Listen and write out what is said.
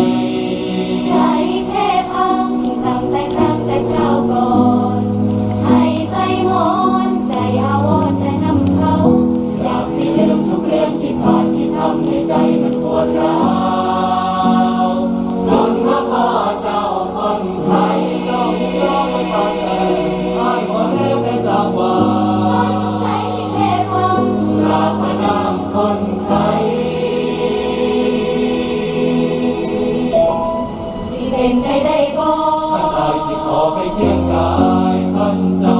Amen. ใด้ดบ่ตั้งใจสิขอไปเที่ยงกายตั้งใจ